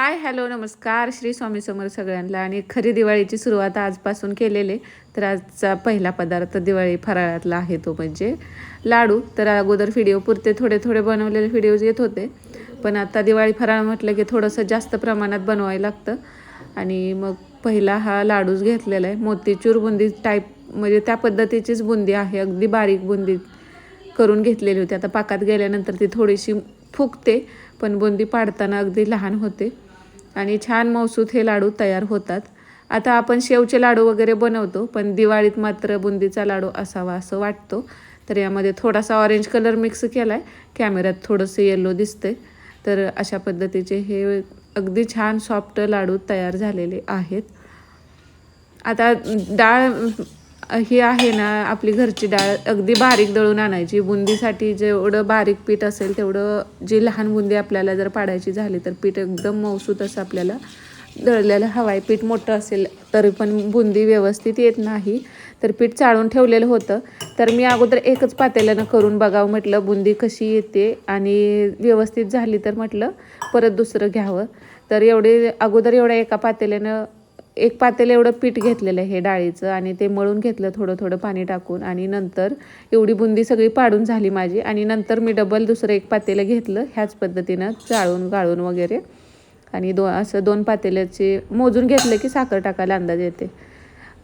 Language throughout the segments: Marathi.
हाय हॅलो नमस्कार. श्री स्वामी समोर सगळ्यांना. आणि खरी दिवाळीची सुरुवात आजपासून केलेले तर आजचा पहिला पदार्थ दिवाळी फराळातला आहे तो म्हणजे लाडू. तर अगोदर व्हिडिओ पुरते थोडे थोडे बनवलेले व्हिडिओज येत होते. पण आता दिवाळी फराळ म्हटलं की थोडंसं जास्त प्रमाणात बनवायला लागतं. आणि मग पहिला हा लाडूच घेतलेला आहे. मोतीचूर बुंदी टाईप म्हणजे त्या पद्धतीचीच बुंदी आहे. अगदी बारीक बुंदी करून घेतलेली होती. आता पाकात गेल्यानंतर ती थोडीशी फुगते पण बुंदी पाडताना अगदी लहान होते. आणि छान मौसूत हे लाडू तयार होतात. आता आपण शेवचे लाडू वगैरे बनवतो पण दिवाळीत मात्र बुंदीचा लाडू असावा असं वाटतो. तर यामध्ये थोडासा ऑरेंज कलर मिक्स केला आहे कॅमेऱ्यात थोडंसं येल्लो दिसते तर अशा पद्धतीचे हे अगदी छान सॉफ्ट लाडू तयार झालेले आहेत. आता डाळ ही आहे ना आपली घरची डाळ अगदी बारीक दळून आणायची. बुंदीसाठी जेवढं बारीक पीठ असेल तेवढं जी लहान बुंदी आपल्याला जर पाडायची झाली तर पीठ एकदम मौसूत असं आपल्याला दळलेलं हवं आहे पीठ मोठं असेल तरी पण बुंदी व्यवस्थित येत नाही. तर पीठ चाळून ठेवलेलं होतं. तर मी अगोदर एकच पातेल्यानं करून बघावं म्हटलं बुंदी कशी येते आणि व्यवस्थित झाली तर म्हटलं परत दुसरं घ्यावं. तर एवढे अगोदर एवढ्या एका पातेल्यानं एक पातेलं एवढं पीठ घेतलेलं आहे हे डाळीचं आणि ते मळून घेतलं थोडं थोडं पाणी टाकून आणि नंतर एवढी बुंदी सगळी पाडून झाली माझी आणि नंतर मी डबल दुसरं एक पातेलं घेतलं ह्याच पद्धतीनं चाळून गाळून वगैरे. आणि दो असं दोन पातेल्याचे मोजून घेतलं की साखर टाकायला अंदाज येते.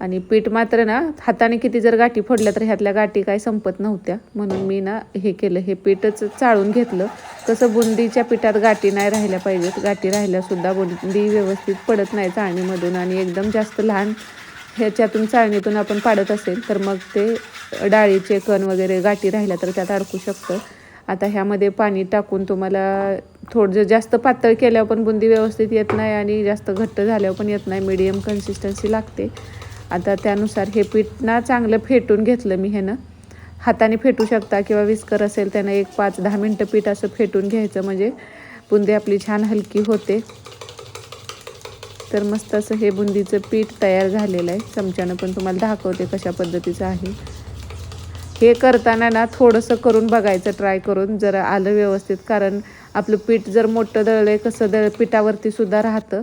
आणि पीठ मात्र ना हाताने किती जर गाठी फोडल्या तर ह्यातल्या गाठी काय संपत नव्हत्या. म्हणून मी ना हे केलं. हे पीठच चाळून घेतलं. तसं बुंदीच्या पिठात गाठी नाही राहिल्या पाहिजेत. गाठी राहिल्यासुद्धा बुंदी व्यवस्थित पडत नाही चाळणीमधून आणि एकदम जास्त लहान ह्याच्यातून चाळणीतून आपण पाडत असेल तर मग ते डाळीचे कण वगैरे गाठी राहिल्या तर त्यात अडकू शकतं. आता ह्यामध्ये पाणी टाकून तुम्हाला थोडं जास्त पातळ केल्यावर पण बुंदी व्यवस्थित येत नाही आणि जास्त घट्ट झाल्यावर पण येत नाही. मीडियम कन्सिस्टन्सी लागते. आता त्यानुसार हे पीठ ना चांगलं फेटून घेतलं मी ह्यानं. हाताने फेटू शकता किंवा विस्कर असेल त्यानं एक पाच दहा मिनटं पीठ असं फेटून घ्यायचं म्हणजे बुंदी आपली छान हलकी होते. तर मस्त असं हे बुंदीचं पीठ तयार झालेलं आहे. चमच्यानं पण तुम्हाला दाखवते कशा पद्धतीचं आहे. हे करताना ना थोडंसं करून बघायचं ट्राय करून जर आलं व्यवस्थित. कारण आपलं पीठ जर मोठं दळलं आहे कसं दळ पिठावरती सुद्धा राहतं.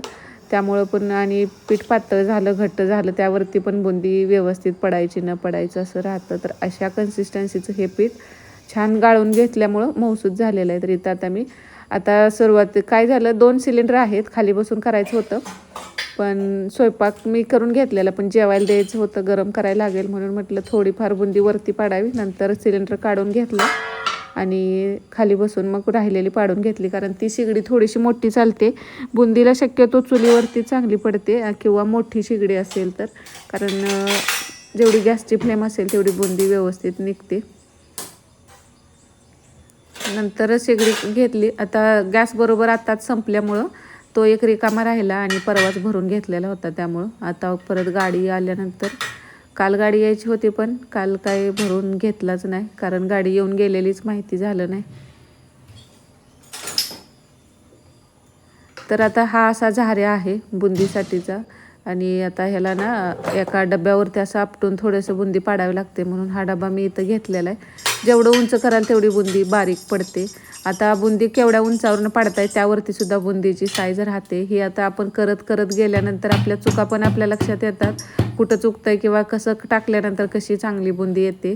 त्यामुळं पण आणि पीठ पातळ झालं घट्ट झालं त्यावरती पण बुंदी व्यवस्थित पडायची न पडायचं असं राहतं. तर अशा कन्सिस्टन्सीचं हे पीठ छान गाळून घेतल्यामुळं मौसूद झालेलं आहे. तर इथं आता मी आता सुरुवात काय झालं दोन सिलेंडर आहेत खाली बसून करायचं होतं. पण स्वयंपाक मी करून घेतलेला पण जेवायला द्यायचं होतं गरम करायला लागेल म्हणून म्हटलं थोडीफार बुंदी वरती पाडावी. नंतर सिलेंडर काढून घेतलं. आणि खाली बसून मग राहिलेली पाडून घेतली. कारण ती शिगडी थोडीशी मोठी चालते. बुंदीला शक्यतो चुलीवरती चांगली पडते किंवा मोठी शिगडी असेल तर. कारण जेवढी गॅसची फ्लेम असेल तेवढी बुंदी व्यवस्थित निघते. नंतर शेगडी घेतली. आता गॅस बरोबर आताच संपल्यामुळं तो एक रिकामा राहिला आणि परवाच भरून घेतलेला होता त्यामुळं. आता परत गाडी आल्यानंतर काल गाडी यायची होती पण काल काय भरून घेतलाच नाही कारण गाडी येऊन गेलेलीच माहिती झालं नाही. तर आता हा असा झाऱ्या आहे बुंदीसाठीचा. आणि आता ह्याला ना एका डब्यावरती असं आपटून थोडंसं बुंदी पाडावी लागते म्हणून हा डबा मी इथं घेतलेला आहे. जेवढं उंच कराल तेवढी बुंदी बारीक पडते. आता बुंदी केवढ्या उंचावरनं पाडताय त्यावरती सुद्धा बुंदीची साईज राहते. ही आता आपण करत करत गेल्यानंतर आपल्या चुका पण आपल्या लक्षात येतात. कुठं चुकतंय किंवा कसं टाकल्यानंतर कशी चांगली बुंदी येते.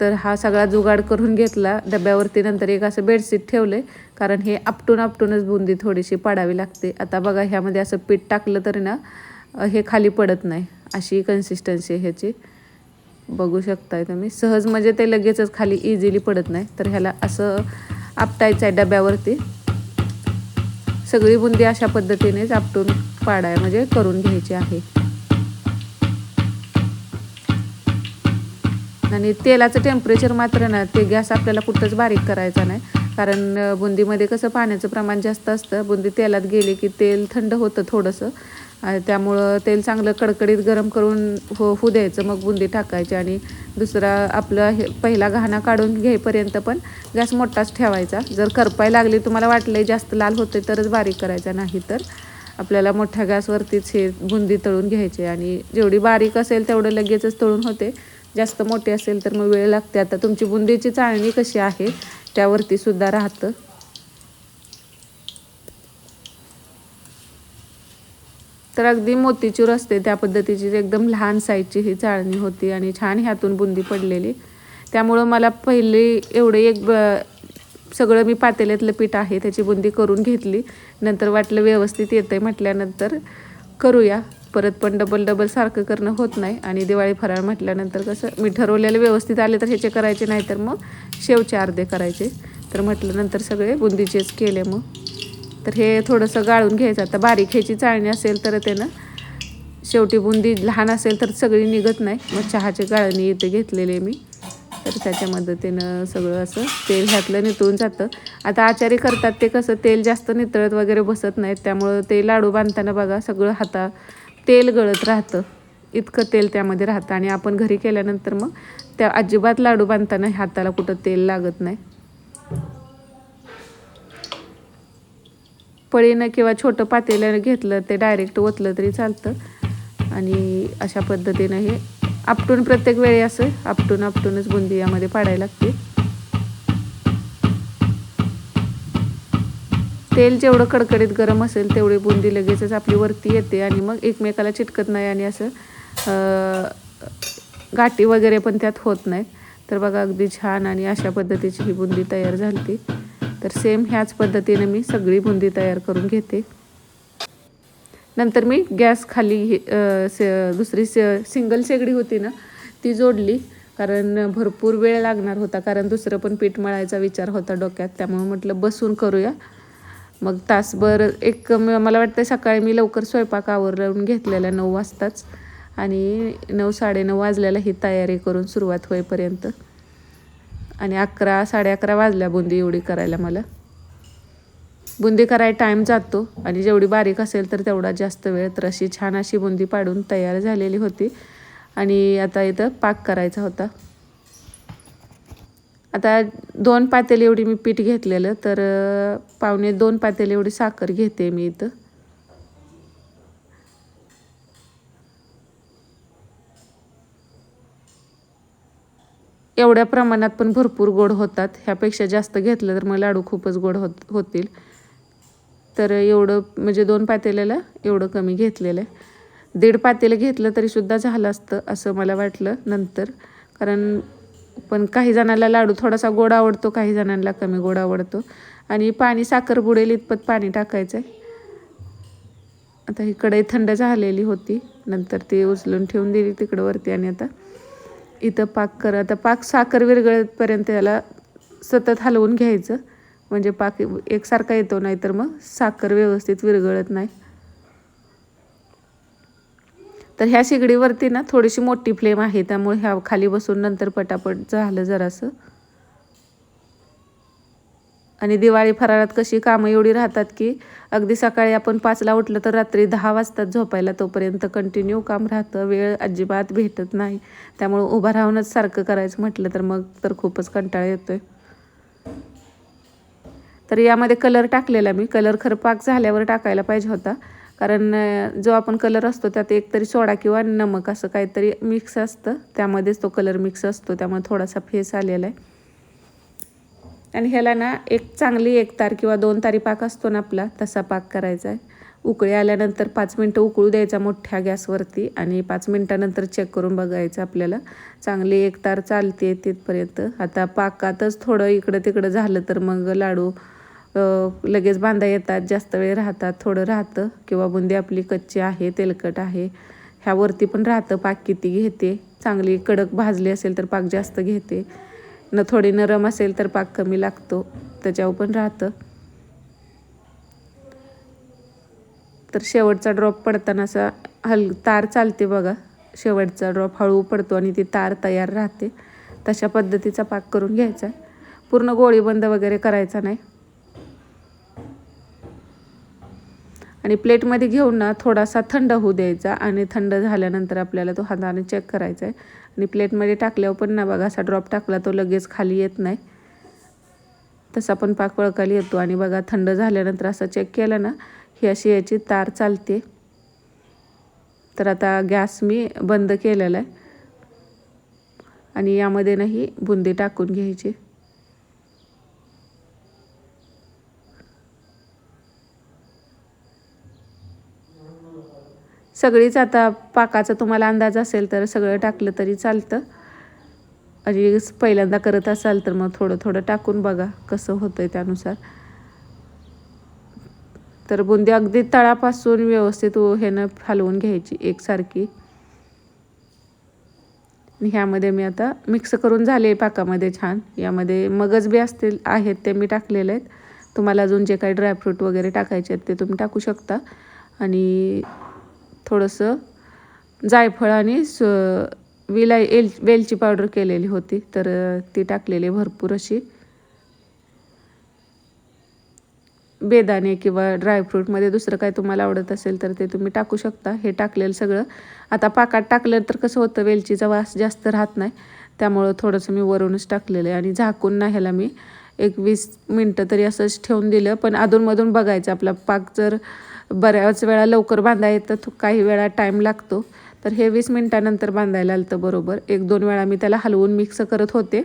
तर हा सगळा जुगाड करून घेतला. डब्यावरती नंतर एक असं बेडशीट ठेवलं कारण हे आपटून आपटूनच बुंदी थोडीशी पाडावी लागते. आता बघा ह्यामध्ये असं पीठ टाकलं तरी ना हे खाली पडत नाही. अशी कन्सिस्टन्सी ह्याची. बघू शकताय तुम्ही. सहज म्हणजे ते लगेचच खाली इझिली पडत नाही. तर ह्याला असं आपटायचं आहे डब्यावरती. सगळी बुंदी अशा पद्धतीनेच आपटून पाडाय म्हणजे करून घ्यायची आहे. आणि तेलाचं टेम्परेचर मात्र ना ते गॅस आपल्याला कुठंच बारीक करायचा नाही. कारण बुंदीमध्ये कसं पाण्याचं प्रमाण जास्त असतं. बुंदी तेलात गेली की तेल थंड होतं थोडंसं. त्यामुळं तेल चांगलं कडकडीत गरम करून हो होऊ द्यायचं. मग बुंदी टाकायची. आणि दुसरा आपलं हे पहिला घाणा काढून घेईपर्यंत पण गॅस मोठाच ठेवायचा. जर करपाय लागली तुम्हाला वाटलं जास्त लाल होते तरच बारीक करायचा. नाही तर आपल्याला मोठ्या गॅसवरतीच हे बुंदी तळून घ्यायची. आणि जेवढी बारीक असेल तेवढं लगेचच तळून होते. जास्त मोठी असेल तर मग वेळ लागते. आता तुमची बुंदीची चाळणी कशी आहे? त्यावरती सुद्धा राहतं. तर अगदी मोतीचूर असते त्या पद्धतीची एकदम लहान साईजची ही चाळणी होती आणि छान ह्यातून बुंदी पडलेली. त्यामुळं मला पहिले एवढे एक ब सगळं मी पातेल्यातलं पीठ आहे त्याची बुंदी करून घेतली. नंतर वाटलं व्यवस्थित येतं आहे म्हटल्यानंतर करूया. परत पण डबल डबल सारखं करणं होत नाही. आणि दिवाळी फराळ म्हटल्यानंतर कसं मी ठरवलेलं व्यवस्थित आले तर ह्याचे करायचे नाही तर मग शेवचे अर्धे करायचे. तर म्हटलं नंतर सगळे बुंदीचेच केले मग. तर हे थोडंसं गाळून घ्यायचं. आता बारीक ह्याची चाळणी असेल तर त्यानं शेवटी बुंदी लहान असेल तर सगळी निघत नाही. मग चहाची गाळणी इथे घेतलेली आहे मी. तर त्याच्या मदतीनं सगळं असं तेल ह्यातलं नितळून जातं. आता आचारी करतात ते कसं तेल जास्त नितळत वगैरे बसत नाहीत. त्यामुळं ते लाडू बांधताना बघा सगळं हाता तेल गळत राहतं. इतकं तेल त्यामध्ये राहतं आणि आपण घरी केल्यानंतर मग त्या अजिबात लाडू बांधताना हाताला कुठं तेल लागत नाही. पळीनं किंवा छोटं पातेल्यानं घेतलं ते डायरेक्ट ओतलं तरी चालतं. आणि अशा पद्धतीनं हे आपटून प्रत्येक वेळी असं आपटून आपटूनच बुंदी यामध्ये पाडायला लागते. तेल जेवढं कडकडीत गरम असेल तेवढी बुंदी लगेचच आपली वरती येते आणि मग एकमेकाला चिटकत नाही आणि असं गाठी वगैरे पण त्यात होत नाहीत तर बघा अगदी छान आणि अशा पद्धतीची ही बुंदी तयार झाली तर सेम ह्याच पद्धतीने मी सगळी बुंदी तयार करून घेते. नंतर मी गॅस खाली से- दुसरी से सिंगल शेगडी होती ना ती जोडली. कारण भरपूर वेळ लागणार होता कारण दुसरं पण पीठ मळायचा विचार होता डोक्यात. त्यामुळे म्हटलं बसून करूया. मग तासभर एक मला वाटतं सकाळी मी लवकर स्वयंपाक आवरून घेतलेला नऊ वाजताच. आणि नऊ साडेनऊ वाजल्याला ही तयारी करून सुरुवात होईपर्यंत. आणि अकरा साडे अकरा वाजल्या बुंदी एवढी करायला मला. बुंदी करायला टाईम जातो आणि जेवढी बारीक असेल तर तेवढा जास्त वेळ तर अशी छान अशी बुंदी पाडून तयार झालेली होती. आणि आता इथं पाक करायचा होता. आता दोन पातेली एवढी मी पीठ घेतलेलं तर पावणे दोन पातेली एवढी साखर घेते मी इथं. एवढ्या प्रमाणात पण भरपूर गोड होतात. ह्यापेक्षा जास्त घेतलं तर मग लाडू खूपच गोड होत होतील. तर एवढं म्हणजे दोन पातेल्याला एवढं कमी घेतलेलं आहे. दीड पातेलं घेतलं तरीसुद्धा झालं असतं असं मला वाटलं नंतर. कारण पण काही जणांना लाडू थोडासा गोड आवडतो काही जणांना कमी गोड आवडतो. आणि पाणी साखर बुडेल इतपत पाणी टाकायचं आहे आता ही कढई थंड झालेली होती. नंतर ती उचलून ठेवून दिली तिकडं वरती आणि आता इथं पाक कर. आता पाक साखर विरघळतपर्यंत त्याला सतत हलवून घ्यायचं. म्हणजे पाक एकसारखा येतो नाही तर मग साखर व्यवस्थित विरघळत नाही. तर ह्या शिगडीवरती ना थोडीशी मोठी फ्लेम आहे त्यामुळे ह्या खाली बसून नंतर पटापट झालं जरासं. आणि दिवाळी फराळात कशी कामं एवढी राहतात की अगदी सकाळी आपण पाचला उठलं तर रात्री दहा वाजतात झोपायला तोपर्यंत कंटिन्यू काम राहतं वेळ अजिबात भेटत नाही. त्यामुळं उभं राहूनच सारखं करायचं म्हटलं तर मग तर खूपच कंटाळा येतोय. तर यामध्ये कलर टाकलेला मी. कलर खरं पाक झाल्यावर टाकायला पाहिजे होता. कारण जो आपण कलर असतो त्यात एकतरी सोडा किंवा नमक असं काहीतरी मिक्स असतं. त्यामध्येच तो कलर मिक्स असतो. त्यामुळे थोडासा फेस आलेला आहे. आणि ह्याला ना एक चांगली एक तार किंवा दोन तारी पाक असतो ना आपला तसा पाक करायचा आहे. उकळी आल्यानंतर पाच मिनटं उकळू द्यायचा मोठ्या गॅसवरती आणि पाच मिनटानंतर चेक करून बघायचं आपल्याला. चांगली एक तार चालते तिथपर्यंत. आता पाकातच थोडं इकडं तिकडं झालं तर मग लाडू लगेच बांधा येतात जास्त वेळ राहतात थोडं राहतं. किंवा बुंदी आपली कच्ची आहे तेलकट आहे ह्यावरती पण राहतं. पाक किती घेते चांगली कडक भाजली असेल तर पाक जास्त घेते. न थोडी नरम असेल तर पाक कमी लागतो त्याच्यावर पण राहतं. तर शेवटचा ड्रॉप पडताना असा हल तार चालते बघा. शेवटचा ड्रॉप हळू पडतो आणि ती तार तयार राहते. तशा पद्धतीचा पाक करून घ्यायचा आहे. पूर्ण गोळीबंद वगैरे करायचा नाही. आणि प्लेटमध्ये घेऊन ना थोडासा थंड होऊ द्यायचा आणि थंड झाल्यानंतर आपल्याला तो हाताने चेक करायचा आहे. आणि प्लेटमध्ये टाकल्यावर पण ना बघा असा ड्रॉप टाकला तो लगेच खाली येत नाही. तसा पण पाक वळकाली येतो. आणि बघा थंड झाल्यानंतर असं चेक केलं ना ही अशी याची तार चालते. तर आता गॅस मी बंद केलेला आहे. आणि यामध्ये ना ही बुंदी टाकून घ्यायची. सगळीच आता पाकाचा तुम्हाला अंदाज असेल तर सगळं टाकलं तरी चालतं. आणि पहिल्यांदा करत असाल तर मग थोडं थोडं टाकून बघा कसं होतं आहे त्यानुसार. तर बुंदी अगदी तळापासून व्यवस्थित ह्यानं हलवून घ्यायची एकसारखी. ह्यामध्ये मी आता मिक्स करून झाले पाकामध्ये छान. यामध्ये मगज बी असतील आहेत ते मी टाकलेले आहेत. तुम्हाला अजून जे काही ड्रायफ्रूट वगैरे टाकायचे आहेत ते तुम्ही टाकू शकता. आणि थोडंसं जायफळ आणि स विलाय एल वेलची पावडर केलेली होती. तर ती टाकलेली भरपूर अशी. बेदाणे किंवा ड्रायफ्रूटमध्ये दुसरं काय तुम्हाला आवडत असेल तर ते तुम्ही टाकू शकता. हे टाकलेलं सगळं. आता पाकात टाकलं तर कसं होतं वेलचीचा वास जास्त राहत नाही. त्यामुळं थोडंसं मी वरूनच टाकलेलं आहे. आणि झाकून ना ह्याला मी एक वीस मिनटं तरी असंच ठेवून दिलं. पण अधूनमधून बघायचं. आपला पाक जर बऱ्याच वेळा लवकर बांधायचं तर काही वेळा टाईम लागतो. तर हे वीस मिनटानंतर बांधायला आलं तर बरोबर. एक दोन वेळा मी त्याला हलवून मिक्स करत होते.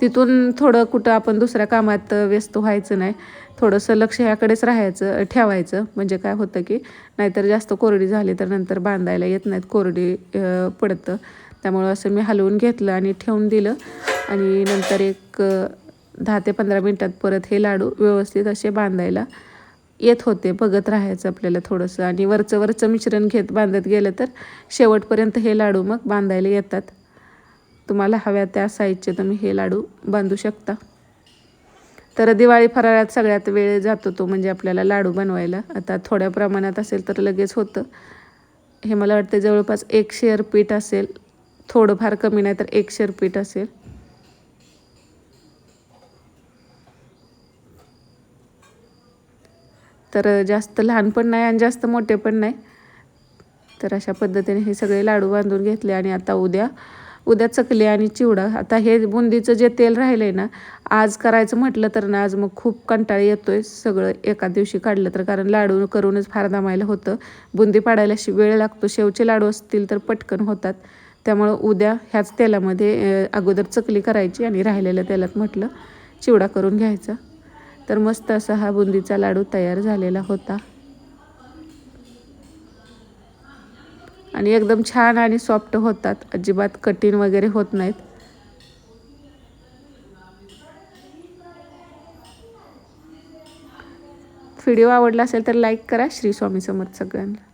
तिथून थोडं कुठं आपण दुसऱ्या कामात व्यस्त व्हायचं नाही. थोडंसं लक्ष ह्याकडेच राहायचं ठेवायचं. म्हणजे काय होतं की नाहीतर जास्त कोरडी झाली तर नंतर बांधायला येत नाहीत. कोरडी पडतं. त्यामुळं असं मी हलवून घेतलं आणि ठेवून दिलं. आणि नंतर एक दहा ते पंधरा मिनटात परत हे लाडू व्यवस्थित असे बांधायला येत होते बघत राहायचं आपल्याला थोडंसं. आणि वरचं वरचं मिश्रण घेत बांधत गेलं तर शेवटपर्यंत हे लाडू मग बांधायला येतात. तुम्हाला हव्या त्या साईजचे तुम्ही हे लाडू बांधू शकता. तर दिवाळी फराळात सगळ्यात वेळ जातो तो म्हणजे आपल्याला लाडू बनवायला. आता थोड्या प्रमाणात असेल तर लगेच होतं. हे मला वाटतं जवळपास एक शेअर पीठ असेल. थोडंफार कमी नाही तर एक शेअर पीठ असेल. तर जास्त लहान पण नाही आणि जास्त मोठे पण नाही. तर अशा पद्धतीने हे सगळे लाडू बांधून घेतले आणि आता उद्या उद्या चकली आणि चिवडा. आता हे बुंदीचं जे तेल राहिलं आहे ना आज करायचं म्हटलं तर ना आज मग खूप कंटाळा येतो आहे सगळं एका दिवशी काढलं तर कारण लाडू करूनच फार दमायला होतं. बुंदी पाडायला वेळ लागतो. शेवचे लाडू असतील तर पटकन होतात. त्यामुळं उद्या ह्याच तेलामध्ये अगोदर चकली करायची आणि राहिलेल्या तेलात म्हटलं चिवडा करून घ्यायचा. तर मस्त असा हा बुंदीचा लाडू तयार झालेला होता. आणि एकदम छान आणि सॉफ्ट होतात. अजिबात कठीण वगैरे होत नाहीत. व्हिडिओ आवडला असेल तर लाईक करा. श्री स्वामी समर्थ सगळ्यांना.